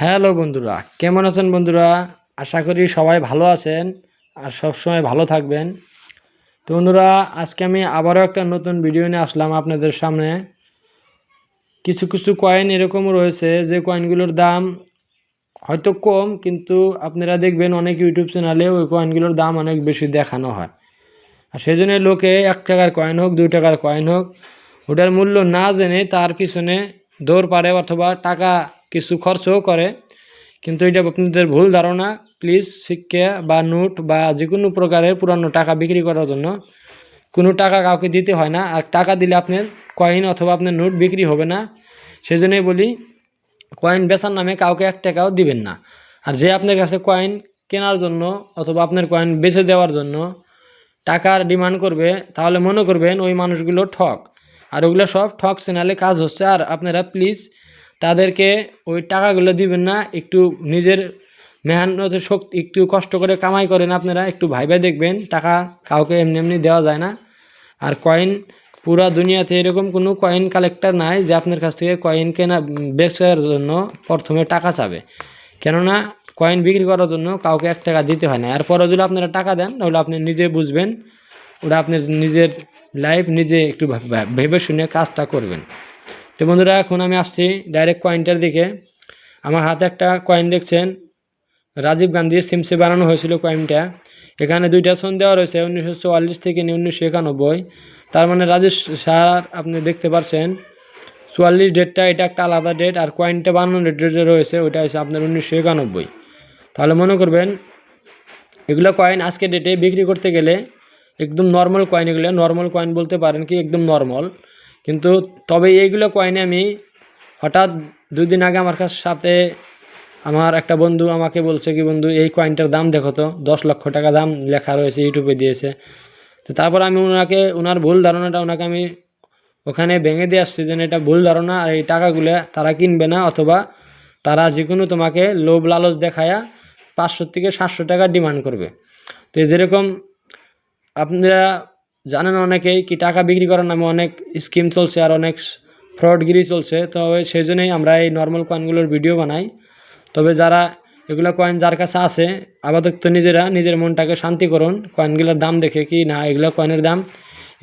Hello বন্ধুরা, কেমন আছেন বন্ধুরা? আশা করি সবাই ভালো আছেন আর সবসময় ভালো থাকবেন। তো বন্ধুরা, আজকে আমি আবারও একটা নতুন ভিডিও নিয়ে আসলাম আপনাদের সামনে। কিছু কিছু কয়েন এরকম রয়েছে, যে কয়েনগুলোর দাম হয়তো কম, কিন্তু আপনারা দেখবেন অনেক ইউটিউব চ্যানেলে ওই কয়েনগুলোর দাম অনেক বেশি দেখানো হয়। আর সেই জন্য লোকে এক টাকার কয়েন হোক, দুই টাকার কয়েন হোক, ওটার মূল্য না জেনে তার পিছনে দৌড় পারে অথবা টাকা কিছু খরচও করে। কিন্তু এটা আপনাদের ভুল ধারণা। প্লিজ শিক্ষা বা নোট বা যে কোনো প্রকারের পুরানো টাকা বিক্রি করার জন্য কোনো টাকা কাউকে দিতে হয় না। আর টাকা দিলে আপনার কয়েন অথবা আপনার নোট বিক্রি হবে না। সেই জন্যই বলি কয়েন বেচার নামে কাউকে এক টাকাও দিবেন না। আর যে আপনার কাছে কয়েন কেনার জন্য অথবা আপনার কয়েন বেছে দেওয়ার জন্য টাকার ডিমান্ড করবে, তাহলে মনে করবেন ওই মানুষগুলো ঠক। আর ওগুলো সব ঠক চ্যানেলে কাজ হচ্ছে। আর আপনারা প্লিজ তাদেরকে ওই টাকাগুলো দিবেন না, একটু নিজের মেহনতের শক্তি, একটু কষ্ট করে কামাই করেন আপনারা, একটু ভাইবে দেখবেন, টাকা কাউকে এমনি এমনি দেওয়া যায় না। আর কয়েন, পুরা দুনিয়াতে এরকম কোনো কয়েন কালেক্টর নাই যে আপনার কাছ থেকে কয়েন কেনা, বেচার জন্য প্রথমে টাকা চাবে। কেননা কয়েন বিক্রি করার জন্য কাউকে এক টাকা দিতে হয় না। এরপরও যদি আপনারা টাকা দেন, তাহলে আপনি নিজে বুঝবেন ওটা আপনার নিজের লাইফ নিজে একটু ভেবে শুনে কাজটা করবেন। তো বন্ধুরা, এখন আমি আসছি ডাইরেক্ট কয়েনটার দিকে। আমার হাতে একটা কয়েন দেখছেন, রাজীব গান্ধীর সিমসে বানানো হয়েছিল কয়েনটা এখানে দুইটা সন দেওয়া রয়েছে, উনিশশো চুয়াল্লিশ থেকে উনিশশো একানব্বই। তার মানে রাজেশ স্যার, আপনি দেখতে পাচ্ছেন চুয়াল্লিশ ডেটটা এটা একটা আলাদা ডেট আর কয়েনটা বানানো ডেটে রয়েছে, ওইটা হচ্ছে আপনার উনিশশো একানব্বই। তাহলে মনে করবেন, এগুলো কয়েন আজকে ডেটে বিক্রি করতে গেলে একদম নর্মাল কয়েন এগুলো নর্মাল কয়েন বলতে পারেন কি, একদম নর্মাল কিন্তু তবে এইগুলো কয়েনে আমি। হঠাৎ দুই দিন আগে আমার কাছ সাথে আমার একটা বন্ধু আমাকে বলছে কি, বন্ধু, এই কয়েনটার দাম দেখো তো, দশ লক্ষ টাকা দাম লেখা রয়েছে ইউটিউবে দিয়েছে। তো তারপর আমি ওনাকে ওনার ভুল ধারণাটা ওনাকে আমি ওখানে ভেঙে দিয়ে আসছি যেন এটা ভুল ধারণা, আর এই টাকাগুলো তারা কিনবে না, অথবা তারা যে কোনো তোমাকে লোভ লালচ দেখায়া পাঁচশো থেকে সাতশো টাকা ডিমান্ড করবে। তো যেরকম আপনারা জানেন অনেকেই কি টাকা বিক্রি করার নামে অনেক স্কিম চলছে আর অনেক ফ্রডগিরি চলছে, তবে সেই জন্যই আমরা এই নর্মাল কয়েনগুলোর ভিডিও বানাই। তবে যারা এগুলো কয়েন যার কাছে আছে, আপাতত নিজেরা নিজের মনটাকে শান্তি করুন কয়েনগুলোর দাম দেখে কি না এগুলো কয়েনের দাম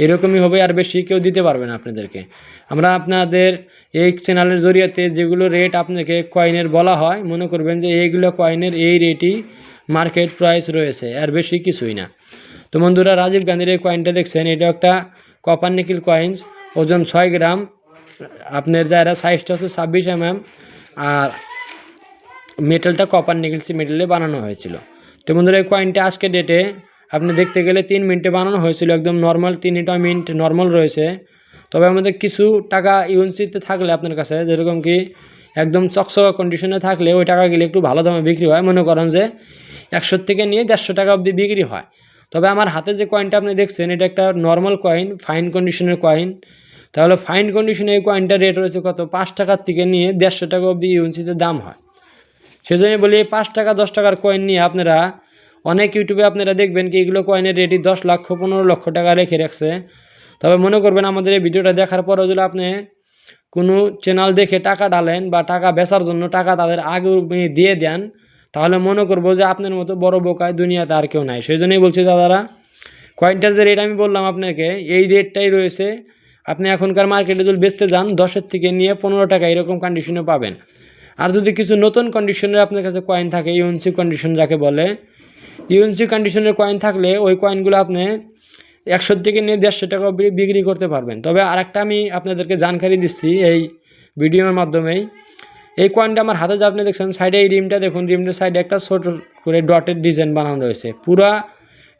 এরকমই হবে আর বেশি কেউ দিতে পারবে না আপনাদেরকে। আমরা আপনাদের এই চ্যানেলের জরিয়াতে যেগুলো রেট আপনাকে কয়েনের বলা হয়, মনে করবেন যে এইগুলো কয়েনের এই রেটই মার্কেট প্রাইস রয়েছে, আর বেশি কিছুই না। তো বন্ধুরা, রাজীব গান্ধীর এই কয়েনটা দেখছেন এটা একটা কপার নিকিল কয়েন্স ওজন ছয় গ্রাম। আপনার যারা সাইজটা হচ্ছে ছাব্বিশ এম এম আর মেটালটা কপার নিকেলসি মেটালে বানানো হয়েছিল। তো বন্ধুরা, এই কয়েনটা আজকে ডেটে আপনি দেখতে গেলে তিন মিনিটে বানানো হয়েছিল, একদম নর্মাল তিনটা মিনিট নর্মাল রয়েছে। তবে আমাদের কিছু টাকা ইউএনসিতে থাকলে আপনার কাছে, যেরকম কি একদম চকচকা কন্ডিশনে থাকলে ওই টাকাগুলো একটু ভালো দামে বিক্রি হয়। মনে করেন যে একশো থেকে নিয়ে দেড়শো টাকা অবধি বিক্রি হয়। তবে আমার হাতে যে কয়েনটা আপনি দেখছেন, এটা একটা নর্মাল কয়েন ফাইন কন্ডিশনের কয়েন তাহলে ফাইন কন্ডিশনে এই কয়েনটার রেট রয়েছে কত? পাঁচ টাকার থেকে নিয়ে দেড়শো টাকা অবধি ইউএনসিতে দাম হয়। সেজন্য বলি এই পাঁচ টাকা, দশ টাকার কয়েন নিয়ে আপনারা, অনেক ইউটিউবে আপনারা দেখবেন কি এগুলো কয়েনের রেটই দশ লক্ষ, পনেরো লক্ষ টাকা রেখে রাখছে। তবে মনে করবেন আমাদের এই ভিডিওটা দেখার পরও যদি আপনি কোনো চ্যানেল দেখে টাকা ডালেন বা টাকা বেচার জন্য টাকা তাদের আগে দিয়ে দেন তাহলে মনে করব যে আপনার মতো বড় বোকায় দুনিয়াতে আর কেউ নাই। সেই জন্যই বলছি দাদারা, কয়েনটার যে রেট আমি বললাম আপনাকে, এই রেটটাই রয়েছে। আপনি এখনকার মার্কেটে যদি বেচতে যান, দশের থেকে নিয়ে পনেরো টাকা এরকম কন্ডিশনে পাবেন। আর যদি কিছু নতুন কন্ডিশনের আপনার কাছে কয়েন থাকে ইউএনসি কন্ডিশন যাকে বলে ইউএনসি কন্ডিশনের কয়েন থাকলে ওই কয়েনগুলো আপনি একশো থেকে নিয়ে দেড়শো টাকা বিক্রি করতে পারবেন। তবে আরেকটা আমি আপনাদেরকে জানকারি দিচ্ছি এই ভিডিওর মাধ্যমেই। এই কয়েনটা আমার হাতে যে আপনি দেখছেন সাইডে এই রিমটা দেখুন রিমটার সাইডে একটা ছোট করে ডটের ডিজাইন বানানো রয়েছে। পুরা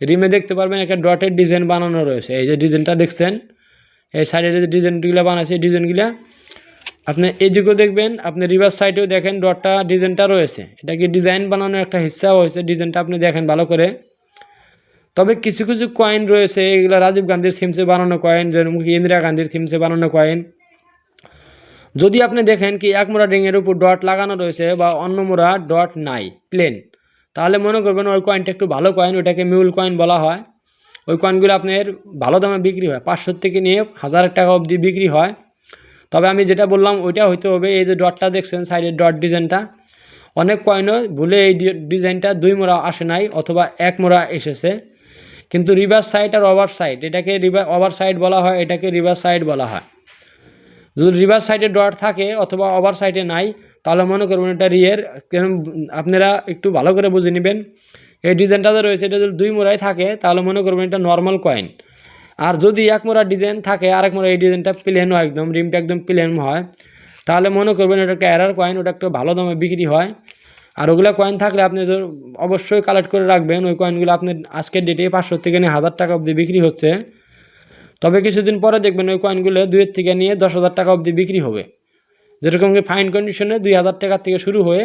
রিমে দেখতে পারবেন একটা ডটের ডিজাইন বানানো রয়েছে। এই যে ডিজাইনটা দেখছেন, এই সাইডে যে ডিজাইনগুলো বানাচ্ছে এই ডিজাইনগুলো আপনি এদিকেও দেখবেন, আপনি রিভার্স সাইডেও দেখেন ডটটা ডিজাইনটা রয়েছে। এটা কি ডিজাইন বানানোর একটা হিস্সা হয়েছে? ডিজাইনটা আপনি দেখেন ভালো করে। তবে কিছু কিছু কয়েন রয়েছে, এগুলো রাজীব গান্ধীর থিমসে বানানো কয়েন যেরকম কি ইন্দিরা গান্ধীর থিমসে বানানো কয়েন যদি আপনি দেখেন কি এক মোড়া রিংয়ের উপর ডট লাগানো রয়েছে বা অন্য মোড়া ডট নাই প্লেন তাহলে মনে করবেন ওই কয়েনটা একটু ভালো কয়েন ওইটাকে মিউল কয়েন বলা হয়। ওই কয়েনগুলো আপনার ভালো দামে বিক্রি হয়, পাঁচশো থেকে নিয়ে হাজার টাকা অবধি বিক্রি হয়। তবে আমি যেটা বললাম, ওইটা হইতে হবে এই যে ডটটা দেখছেন সাইডের ডট ডিজাইনটা অনেক কয়েনও ভুলে এই ডিজাইনটা দুই মোড়া আসে নাই অথবা এক মোড়া এসেছে। কিন্তু রিভার্স সাইড আর ওভার সাইড এটাকে রিভার ওভার সাইড বলা হয়, এটাকে রিভার্স সাইড বলা হয়। যদি রিভার্স সাইডে ডট থাকে অথবা ওভার সাইডে নাই, তাহলে মনে করবেন এটা রিয়ের কেন আপনারা একটু ভালো করে বুঝে নেবেন। এই ডিজাইনটাতে রয়েছে, এটা যদি দুই মোড়ায় থাকে, তাহলে মনে করবেন এটা নর্মাল কয়েন আর যদি এক মোড়া ডিজাইন থাকে, আরেক মোড়া এই ডিজাইনটা প্লেন হয় একদম রিমটা একদম প্লেন হয়, তাহলে মনে করবেন এটা একটা এরার কয়েন ওটা একটু ভালো দামে বিক্রি হয়। আর ওগুলো কয়েন থাকলে আপনি অবশ্যই কালেক্ট করে রাখবেন, ওই কয়েনগুলো আপনি আজকের ডেটে পাঁচশো থেকে হাজার টাকা অবধি বিক্রি হচ্ছে। তবে কিছুদিন পরে দেখবেন ওই কয়েনগুলো দুইয়ের থেকে নিয়ে দশ হাজার টাকা অবধি বিক্রি হবে। যেরকম কি ফাইন কন্ডিশনে দুই হাজার টাকার থেকে শুরু হয়ে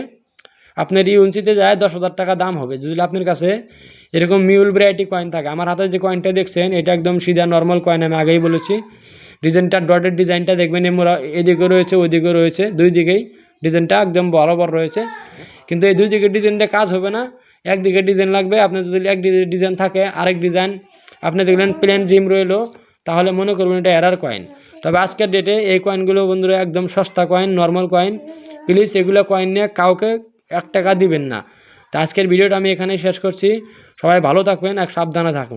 আপনার ইউনসিতে যায় দশ হাজার টাকা দাম হবে। যদি আপনার কাছে এরকম মিউল ভ্যারাইটি কয়েন থাকে, আমার হাতে যে কয়েনটা দেখছেন, এটা একদম সিধা নর্মাল কয়েন আমি আগেই বলেছি। ডিজাইনটা ডটের ডিজাইনটা দেখবেন এমরা এদিকে রয়েছে ওইদিকে রয়েছে, দুই দিকেই ডিজাইনটা একদম বরাবর রয়েছে। কিন্তু এই দুই দিকের ডিজাইনটা কাজ হবে না। একদিকে ডিজাইন লাগবে, আপনার যদি এক ডিজাইন থাকে, আরেক ডিজাইন আপনি দেখলেন প্লেন ড্রিম রইল তাহলে মনে করবেন এটা এরার কয়েন তবে আজকের ডেটে এই কয়েনগুলো বন্ধুরা একদম সস্তা কয়েন নর্মাল কয়েন প্লিজ এগুলো কয়েন নিয়ে কাউকে এক টাকা দিবেন না। তো আজকের ভিডিওটা আমি এখানেই শেষ করছি। সবাই ভালো থাকবেন এক সাবধানে থাকুন।